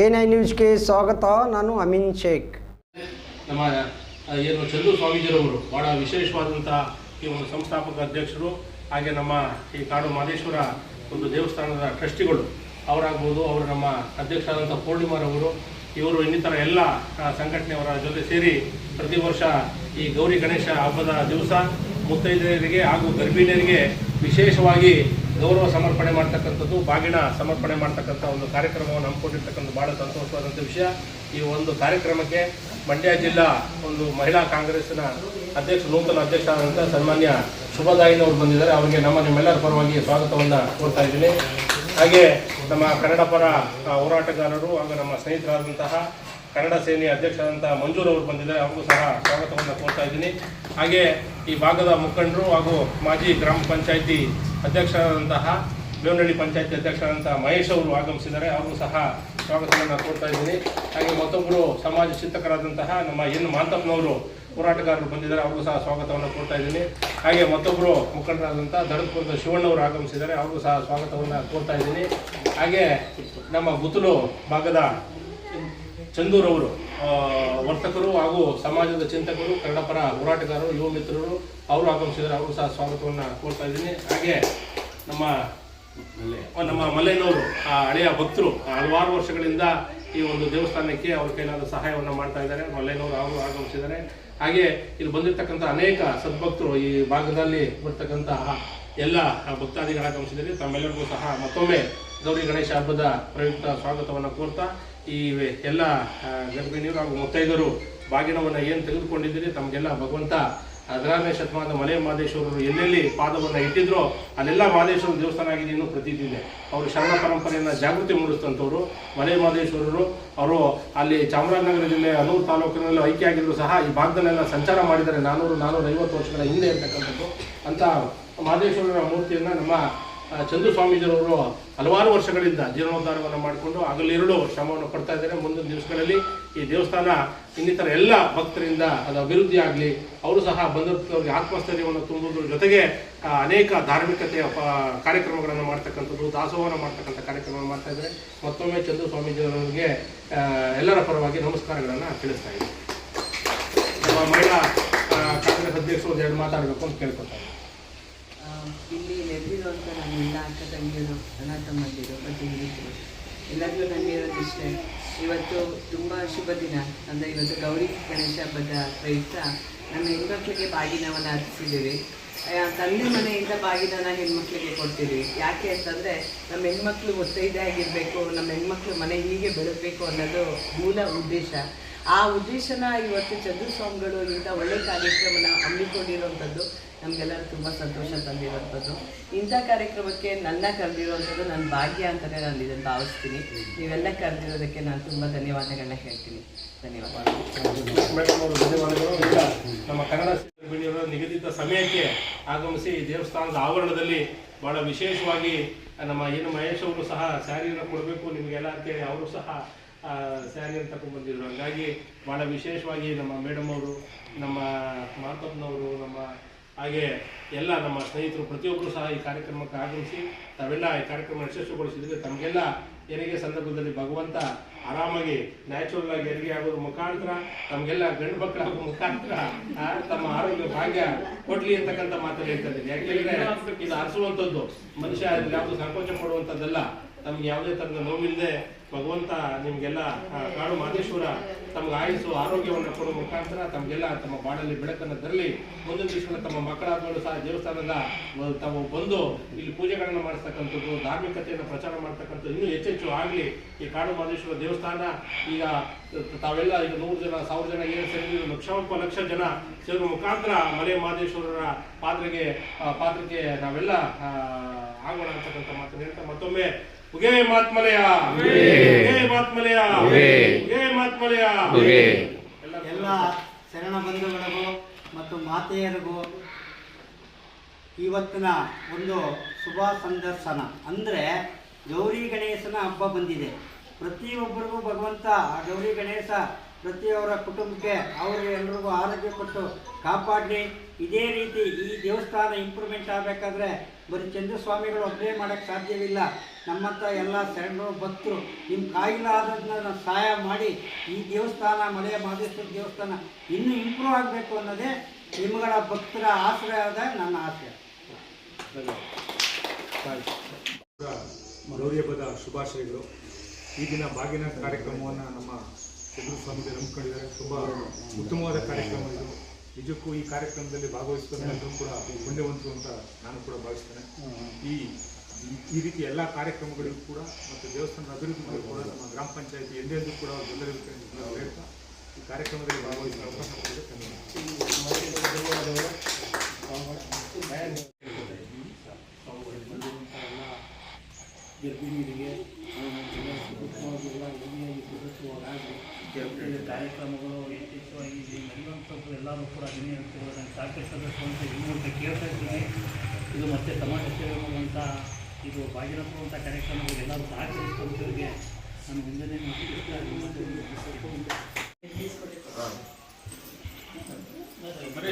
N I ನ್ಯೂಸ್ಗೆ ಸ್ವಾಗತ, ನಾನು ಅಮೀನ್ ಶೇಖ್. ನಮ್ಮ ಏನು ಚಂದು ಸ್ವಾಮೀಜಿರವರು, ಬಹಳ ವಿಶೇಷವಾದಂತಹ ಈ ಒಂದು ಸಂಸ್ಥಾಪಕ ಅಧ್ಯಕ್ಷರು, ಹಾಗೆ ನಮ್ಮ ಈ ಕಾಡು ಮಾದೇಶ್ವರ ಒಂದು ದೇವಸ್ಥಾನದ ಟ್ರಸ್ಟಿಗಳು, ಅವರಾಗ್ಬೋದು, ಅವರು ನಮ್ಮ ಅಧ್ಯಕ್ಷರಾದಂಥ ಪೂರ್ಣಿಮಾರವರು ಇವರು ಇನ್ನಿತರ ಎಲ್ಲ ಸಂಘಟನೆಯವರ ಜೊತೆ ಸೇರಿ ಪ್ರತಿ ವರ್ಷ ಈ ಗೌರಿ ಗಣೇಶ ಹಬ್ಬದ ದಿವಸ ಮುತ್ತೈದೆಯರಿಗೆ ಹಾಗೂ ಗರ್ಭಿಣಿಯರಿಗೆ ವಿಶೇಷವಾಗಿ ಗೌರವ ಸಮರ್ಪಣೆ ಮಾಡ್ತಕ್ಕಂಥದ್ದು ಬಾಗಿನ ಸಮರ್ಪಣೆ ಮಾಡ್ತಕ್ಕಂಥ ಒಂದು ಕಾರ್ಯಕ್ರಮವನ್ನು ಹಮ್ಮಿಕೊಂಡಿರ್ತಕ್ಕಂಥ ಭಾಳ ಸಂತೋಷವಾದಂಥ ವಿಷಯ. ಈ ಒಂದು ಕಾರ್ಯಕ್ರಮಕ್ಕೆ ಮಂಡ್ಯ ಜಿಲ್ಲಾ ಒಂದು ಮಹಿಳಾ ಕಾಂಗ್ರೆಸ್ನ ಅಧ್ಯಕ್ಷ, ನೂತನ ಅಧ್ಯಕ್ಷರಾದಂಥ ಸನ್ಮಾನ್ಯ ಶುಭದಾಯಿನವರು ಬಂದಿದ್ದಾರೆ. ಅವರಿಗೆ ನಮ್ಮ ನಿಮ್ಮೆಲ್ಲರ ಪರವಾಗಿ ಸ್ವಾಗತವನ್ನು ಕೋರ್ತಾ ಇದ್ದೀನಿ. ಹಾಗೆ ನಮ್ಮ ಕನ್ನಡ ಪರ ಹೋರಾಟಗಾರರು ಹಾಗೂ ನಮ್ಮ ಸ್ನೇಹಿತರಾದಂತಹ ಕನ್ನಡ ಸೇನೆಯ ಅಧ್ಯಕ್ಷರಾದಂಥ ಮಂಜೂರ್ ಅವರು ಬಂದಿದ್ದಾರೆ. ಅವ್ರಿಗೂ ಸಹ ಸ್ವಾಗತವನ್ನು ಕೋರ್ತಾ ಇದ್ದೀನಿ. ಹಾಗೆ ಈ ಭಾಗದ ಮುಖಂಡರು ಹಾಗೂ ಮಾಜಿ ಗ್ರಾಮ ಪಂಚಾಯಿತಿ ಅಧ್ಯಕ್ಷರಾದಂತಹ, ಬೇವನಹಳ್ಳಿ ಪಂಚಾಯತಿ ಅಧ್ಯಕ್ಷರಾದಂತಹ ಮಹೇಶ್ ಅವರು ಆಗಮಿಸಿದ್ದಾರೆ. ಅವ್ರಿಗೂ ಸಹ ಸ್ವಾಗತವನ್ನು ಕೋರ್ತಾ ಇದ್ದೀನಿ. ಹಾಗೆ ಮತ್ತೊಬ್ಬರು ಸಮಾಜ ಚಿಂತಕರಾದಂತಹ ನಮ್ಮ ಎನ್ ಮಾಂತಪ್ಪನವರು ಹೋರಾಟಗಾರರು ಬಂದಿದ್ದಾರೆ. ಅವ್ರಿಗೂ ಸಹ ಸ್ವಾಗತವನ್ನು ಕೋರ್ತಾ ಇದ್ದೀನಿ. ಹಾಗೆ ಮತ್ತೊಬ್ಬರು ಮುಖಂಡರಾದಂಥ ದಡದಪುರದ ಶಿವಣ್ಣವರು ಆಗಮಿಸಿದ್ದಾರೆ. ಅವ್ರಿಗೂ ಸಹ ಸ್ವಾಗತವನ್ನು ಕೋರ್ತಾ ಇದ್ದೀನಿ. ಹಾಗೆ ನಮ್ಮ ಗುತ್ತಲು ಭಾಗದ ಚಂದೂರವರು ವರ್ತಕರು ಹಾಗೂ ಸಮಾಜದ ಚಿಂತಕರು ಕನ್ನಡ ಪರ ಹೋರಾಟಗಾರರು, ಯುವ ಮಿತ್ರರು, ಅವರು ಆಗಮಿಸಿದ್ರೆ ಅವರು ಸಹ ಸ್ವಾಗತವನ್ನು ಕೋರ್ತಾ ಇದ್ದೀನಿ. ಹಾಗೆ ನಮ್ಮ ನಮ್ಮ ಮಲ್ಲಯ್ಯನವರು ಆ, ಹಳೆಯ ಭಕ್ತರು ಹಲವಾರು ವರ್ಷಗಳಿಂದ ಈ ಒಂದು ದೇವಸ್ಥಾನಕ್ಕೆ ಅವ್ರ ಕೈಲಾದ ಸಹಾಯವನ್ನು ಮಾಡ್ತಾ ಇದ್ದಾರೆ. ಮಲ್ಲಯ್ಯನವರು ಅವರು ಆಗಮಿಸಿದ್ದಾರೆ. ಹಾಗೆ ಇಲ್ಲಿ ಬಂದಿರತಕ್ಕಂಥ ಅನೇಕ ಸದ್ಭಕ್ತರು ಈ ಭಾಗದಲ್ಲಿ ಬರ್ತಕ್ಕಂತಹ ಎಲ್ಲ ಭಕ್ತಾದಿಗಳ ಆಗಮಿಸಿದ್ದಾರೆ ತಮ್ಮೆಲ್ಲರಿಗೂ ಸಹ ಮತ್ತೊಮ್ಮೆ ಗೌರಿ ಗಣೇಶ ಹಬ್ಬದ ಪ್ರಯುಕ್ತ ಸ್ವಾಗತವನ್ನು ಕೋರ್ತಾ ಈ ಎಲ್ಲ ಗರ್ಭಿಣಿಯರು ಹಾಗೂ ಮುತ್ತೈದರು ಬಾಗಿನವನ್ನು ಏನು ತೆಗೆದುಕೊಂಡಿದ್ದೀರಿ, ತಮಗೆಲ್ಲ ಭಗವಂತ ಹದಿನಾರನೇ ಶತಮಾನದ ಮಲೆ ಮಹದೇಶ್ವರರು ಎಲ್ಲೆಲ್ಲಿ ಪಾದವನ್ನು ಇಟ್ಟಿದ್ರೋ ಅಲ್ಲೆಲ್ಲ ಮಹದೇಶ್ವರ ದೇವಸ್ಥಾನ ಆಗಿದೆ ಇನ್ನೂ ಪ್ರತೀತಿ ಇದೆ ಅವರು ಶರಣ ಪರಂಪರೆಯನ್ನು ಜಾಗೃತಿ ಮೂಡಿಸಿದಂಥವ್ರು ಮಲೆ ಮಹದೇಶ್ವರರು. ಅವರು ಅಲ್ಲಿ ಚಾಮರಾಜನಗರ ಜಿಲ್ಲೆ ಅನೂರು ತಾಲೂಕಿನಲ್ಲಿ ಐಕ್ಯ ಆಗಿದ್ರು ಸಹ ಈ ಭಾಗದಲ್ಲೆಲ್ಲ ಸಂಚಾರ ಮಾಡಿದ್ದಾರೆ. ನಾನೂರು ನಾನೂರ ಐವತ್ತು ವರ್ಷಗಳ ಹಿಂದೆ ಇರ್ತಕ್ಕಂಥದ್ದು. ಅಂತ ಮಹದೇಶ್ವರರ ಮೂರ್ತಿಯನ್ನು ನಮ್ಮ ಆ, ಸ್ವಾಮೀಜಿಯವರು ಹಲವಾರು ವರ್ಷಗಳಿಂದ ಜೀರ್ಣೋದ್ಧಾರವನ್ನು ಮಾಡಿಕೊಂಡು ಹಗಲಿರುಳು ಶ್ರಮವನ್ನು ಪಡ್ತಾ ಇದ್ದಾರೆ. ಮುಂದಿನ ದಿವಸಗಳಲ್ಲಿ ಈ ದೇವಸ್ಥಾನ ಇನ್ನಿತರ ಎಲ್ಲ ಭಕ್ತರಿಂದ ಅದು ಅಭಿವೃದ್ಧಿ ಆಗಲಿ ಅವರು ಸಹ ಬಂದಿರ್ತವ್ರಿಗೆ ಆತ್ಮಸ್ಥೈರ್ಯವನ್ನು ತುಂಬುವುದ್ರ ಜೊತೆಗೆ ಅನೇಕ ಧಾರ್ಮಿಕತೆಯ ಕಾರ್ಯಕ್ರಮಗಳನ್ನು ಮಾಡ್ತಕ್ಕಂಥದ್ದು ದಾಸೋಹನ ಮಾಡ್ತಕ್ಕಂಥ ಕಾರ್ಯಕ್ರಮವನ್ನು ಮಾಡ್ತಾ ಇದ್ದಾರೆ. ಮತ್ತೊಮ್ಮೆ ಚಂದ್ರ ಸ್ವಾಮೀಜಿಯವರಿಗೆ ಎಲ್ಲರ ಪರವಾಗಿ ನಮಸ್ಕಾರಗಳನ್ನು ತಿಳಿಸ್ತಾ ಇದ್ದೀನಿ. ನಮ್ಮ ಮಹಿಳಾ ಕಾಂಗ್ರೆಸ್ ಅಧ್ಯಕ್ಷರು ಎರಡು ಮಾತಾಡಬೇಕು ಅಂತ ಕೇಳ್ಕೊತಾರೆ ಇಲ್ಲಿ ಅಂತ ನಾನು ಅಕ್ಕ ತಂಗಿಯರು, ಅಣ್ಣ ತಮ್ಮಂದಿರು, ಮತ್ತು ಹಿರಿಯರು ಎಲ್ಲರಿಗೂ ನನಗಿರೋದು ಇಷ್ಟೇ. ಇವತ್ತು ತುಂಬ ಶುಭ ದಿನ. ಅಂದರೆ ಇವತ್ತು ಗೌರಿ ಗಣೇಶ ಹಬ್ಬದ ಪ್ರಯುಕ್ತ ನಮ್ಮ ಹೆಣ್ಮಕ್ಳಿಗೆ ಬಾಗಿನವನ್ನು ಅರ್ಪಿಸಿದ್ದೀವಿ. ತಂದೆ ಮನೆಯಿಂದ ಬಾಗಿನನ ಹೆಣ್ಮಕ್ಳಿಗೆ ಕೊಡ್ತೀವಿ. ಯಾಕೆ ಅಂತಂದರೆ ನಮ್ಮ ಹೆಣ್ಮಕ್ಳು ಒತ್ತೈದೆ ಆಗಿರಬೇಕು, ನಮ್ಮ ಹೆಣ್ಮಕ್ಳು ಮನೆ ಹೀಗೆ ಬೆಳಗಬೇಕು ಅನ್ನೋದು ಮೂಲ ಉದ್ದೇಶ. ಆ ಉದ್ದೇಶನ ಇವತ್ತು ಚಂದ್ರಸ್ವಾಮಿಗಳು ಇಂಥ ಒಳ್ಳೆ ಕಾರ್ಯಕ್ರಮನ ಹಮ್ಮಿಕೊಂಡಿರುವಂಥದ್ದು. ನಮಗೆಲ್ಲರೂ ತುಂಬ ಸಂತೋಷ ತಂದಿರೋಂಥದ್ದು ಇಂಥ ಕಾರ್ಯಕ್ರಮಕ್ಕೆ ನನ್ನ ಕರೆದಿರುವಂಥದ್ದು ನನ್ನ ಭಾಗ್ಯ ಅಂತಲೇ ನಾನು ಇದನ್ನು ಭಾವಿಸ್ತೀನಿ. ನೀವೆಲ್ಲ ಕರೆದಿರೋದಕ್ಕೆ ನಾನು ತುಂಬ ಧನ್ಯವಾದಗಳನ್ನ ಹೇಳ್ತೀನಿ. ಧನ್ಯವಾದಗಳು. ನಮ್ಮ ಕನ್ನಡ ನಿಗದಿತ ಸಮಯಕ್ಕೆ ಆಗಮಿಸಿ ದೇವಸ್ಥಾನದ ಆವರಣದಲ್ಲಿ ಬಹಳ ವಿಶೇಷವಾಗಿ ನಮ್ಮ ಏನು ಮಹೇಶ್ ಅವರು ಸಹ ಸ್ಯಾರಿಯನ್ನು ಕೊಡಬೇಕು ನಿಮಗೆಲ್ಲ ಅಂತೇಳಿ ಅವರು ಸಹ ಸ್ಯಾರಿಯನ್ನು ತಗೊಂಡು ಬಂದಿದ್ರು. ಹಾಗಾಗಿ ಬಹಳ ವಿಶೇಷವಾಗಿ ನಮ್ಮ ಮೇಡಮ್ ಅವರು, ನಮ್ಮ ಮಾತಪ್ಪನವರು ನಮ್ಮ ಹಾಗೆ ಎಲ್ಲ ನಮ್ಮ ಸ್ನೇಹಿತರು ಪ್ರತಿಯೊಬ್ಬರು ಸಹ ಈ ಕಾರ್ಯಕ್ರಮಕ್ಕೆ ಆಗಮಿಸಿ ತಾವೆಲ್ಲ ಈ ಕಾರ್ಯಕ್ರಮ ಯಶಸ್ವಿಗೊಳಿಸಿದ್ರೆ. ತಮಗೆಲ್ಲ ಹೆರಿಗೆ ಸಂದರ್ಭದಲ್ಲಿ ಭಗವಂತ ಆರಾಮಾಗಿ ನ್ಯಾಚುರಲ್ ಆಗಿ ಹೆರಿಗೆ ಆಗೋದ್ರ ಮುಖಾಂತರ, ತಮಗೆಲ್ಲ ಗಂಡು ಮಕ್ಕಳಾಗೋ ಮುಖಾಂತರ ತಮ್ಮ ಆರೋಗ್ಯ ಭಾಗ್ಯ ಕೊಡ್ಲಿ ಅಂತಕ್ಕಂಥ ಮಾತನ್ನು ಹೇಳ್ತಾ ಇದ್ದೀನಿ. ಯಾಕೆಂದ್ರೆ ಇದು ಹರಿಸುವಂಥದ್ದು. ಮನುಷ್ಯ ಯಾವುದು ಸಂಕೋಚ ಪಡುವಂಥದ್ದಲ್ಲ. ತಮ್ಗೆ ಯಾವುದೇ ಥರದ ನೋವಿಲ್ಲದೆ ಭಗವಂತ ನಿಮಗೆಲ್ಲ ಕಾಡು ಮಾದೇಶ್ವರ ತಮ್ಗೆ ಆಯಸ್ಸು, ಆರೋಗ್ಯವನ್ನು ಕೊಡುವ ಮುಖಾಂತರ ತಮಗೆಲ್ಲ ತಮ್ಮ ಬಾಡಲ್ಲಿ ಬೆಳಕನ್ನು ತರಲಿ. ಮುಂದಿನ ದಿವಸಗಳ ತಮ್ಮ ಮಕ್ಕಳಾದವರು ಸಹ ದೇವಸ್ಥಾನದ ತಾವು ಬಂದು ಇಲ್ಲಿ ಪೂಜೆಗಳನ್ನು ಮಾಡಿಸ್ತಕ್ಕಂಥದ್ದು, ಧಾರ್ಮಿಕತೆಯನ್ನು ಪ್ರಚಾರ ಮಾಡ್ತಕ್ಕಂಥದ್ದು ಇನ್ನೂ ಹೆಚ್ಚೆಚ್ಚು ಆಗಲಿ. ಈ ಕಾಡು ಮಹದೇಶ್ವರ ದೇವಸ್ಥಾನ, ಈಗ ತಾವೆಲ್ಲ ಈಗ ನೂರು ಜನ, ಸಾವಿರ ಜನ ಏನು ಸೇರಿದ್ರು ಲಕ್ಷೋಪ ಲಕ್ಷ ಜನ ಸೇರುವ ಮುಖಾಂತರ ಮಲೆ ಮಹದೇಶ್ವರರ ಪಾತ್ರೆಗೆ ಪಾತ್ರಕ್ಕೆ ನಾವೆಲ್ಲ ಆಗೋಣ ಅಂತಕ್ಕಂಥ ಮಾತನ್ನು ಹೇಳ್ತಾ ಮತ್ತೊಮ್ಮೆ ಉಗೇ ಮಾತ್ಮಲೆಯ. ಉಗೇ ಮಾತ್ಮಲೆಯ. ಉಗೇ ಮಾತ್ಮಲೆಯ. ಎಲ್ಲ ಎಲ್ಲ ಶರಣ ಬಂಧುಗಳಿಗೂ ಮತ್ತು ಮಾತೆಯರಿಗೂ ಇವತ್ತಿನ ಒಂದು ಶುಭ ಸಂದರ್ಶನ. ಅಂದರೆ ಗೌರಿ ಗಣೇಶನ ಹಬ್ಬ ಬಂದಿದೆ. ಪ್ರತಿಯೊಬ್ಬರಿಗೂ ಭಗವಂತ ಆ ಗೌರಿ ಗಣೇಶ ಪ್ರತಿಯವರ ಕುಟುಂಬಕ್ಕೆ ಅವರಿಗೆ ಎಲ್ರಿಗೂ ಆರೋಗ್ಯ ಕೊಟ್ಟು ಕಾಪಾಡಲಿ. ಇದೇ ರೀತಿ ಈ ದೇವಸ್ಥಾನ ಇಂಪ್ರೂವ್ಮೆಂಟ್ ಆಗಬೇಕಾದ್ರೆ ಬರೀ ಚಂದ್ರಸ್ವಾಮಿಗಳು ಒಬ್ಬರೇ ಮಾಡೋಕ್ಕೆ ಸಾಧ್ಯವಿಲ್ಲ. ನಮ್ಮಂಥ ಎಲ್ಲ ಶರಣರು ಭಕ್ತರು ನಿಮ್ಮ ಕಾಯಿಲಾದದನ್ನ ಸಹಾಯ ಮಾಡಿ ಈ ದೇವಸ್ಥಾನ ಮಳೆಯ ಮಹದೇಶ್ವರ ದೇವಸ್ಥಾನ ಇನ್ನೂ ಇಂಪ್ರೂವ್ ಆಗಬೇಕು ಅನ್ನೋದೇ ನಿಮ್ಮಗಳ ಭಕ್ತರ ಆಶ್ರಯದ ನನ್ನ ಆಸೆ ಮನೋರ್ಯಪದ ಶುಭಾಶಯಗಳು. ಈ ದಿನ ಬಾಗಿನ ಕಾರ್ಯಕ್ರಮವನ್ನು ನಮ್ಮ ಚಂದ್ರಸ್ವಾಮಿಗೆ ನಂಬಿಕೊಂಡಿದ್ದಾರೆ ತುಂಬ ಉತ್ತಮವಾದ ಕಾರ್ಯಕ್ರಮ ಇದು. ನಿಜಕ್ಕೂ ಈ ಕಾರ್ಯಕ್ರಮದಲ್ಲಿ ಭಾಗವಹಿಸ್ತಾರೆ ಕೂಡ ಪುಣ್ಯವಂತರು ಅಂತ ನಾನು ಕೂಡ ಭಾವಿಸ್ತೇನೆ. ಈ ಈ ರೀತಿ ಎಲ್ಲ ಕಾರ್ಯಕ್ರಮಗಳಿಗೂ ಕೂಡ ಮತ್ತು ದೇವಸ್ಥಾನದ ಅಭಿವೃದ್ಧಿಗೂ ಕೂಡ ನಮ್ಮ ಗ್ರಾಮ ಪಂಚಾಯತಿ ಎಂದೆಂದೂ ಕೂಡ ನಾವು ಹೇಳ್ತಾ ಈ ಕಾರ್ಯಕ್ರಮದಲ್ಲಿ ಭಾಗವಹಿಸಿದ ಅವಕಾಶ ಗರ್ಭಿಣಿಯರಿಗೆ ಸುರಕ್ಷಿತವಾಗಿ ಜವಾಬ್ದಾರಿ ಕಾರ್ಯಕ್ರಮಗಳು ಇಲ್ಲಿ ನಡೆಯುವಂಥದ್ದು ಎಲ್ಲರೂ ಕೂಡ ಅಭಿನಯ ಇರ್ತಿರೋ ನಾನು ಸಹಕರಿಸಬೇಕು ಅಂತ ಮೂಲಕ ಕೇಳ್ತಾ ಇದ್ದೀನಿ. ಇದು ಮತ್ತೆ ಸಮಾಜ ಸೇವೆ ಮಾಡುವಂಥ ಇದು ಭಾಗಿರಪ್ಪುವಂಥ ಕಾರ್ಯಕ್ರಮಗಳು ಎಲ್ಲರೂ ಸಹಕರಿಸುವಂಥವ್ರಿಗೆ ನಾನು ಮುಂಜಾನೆ ಬರೀ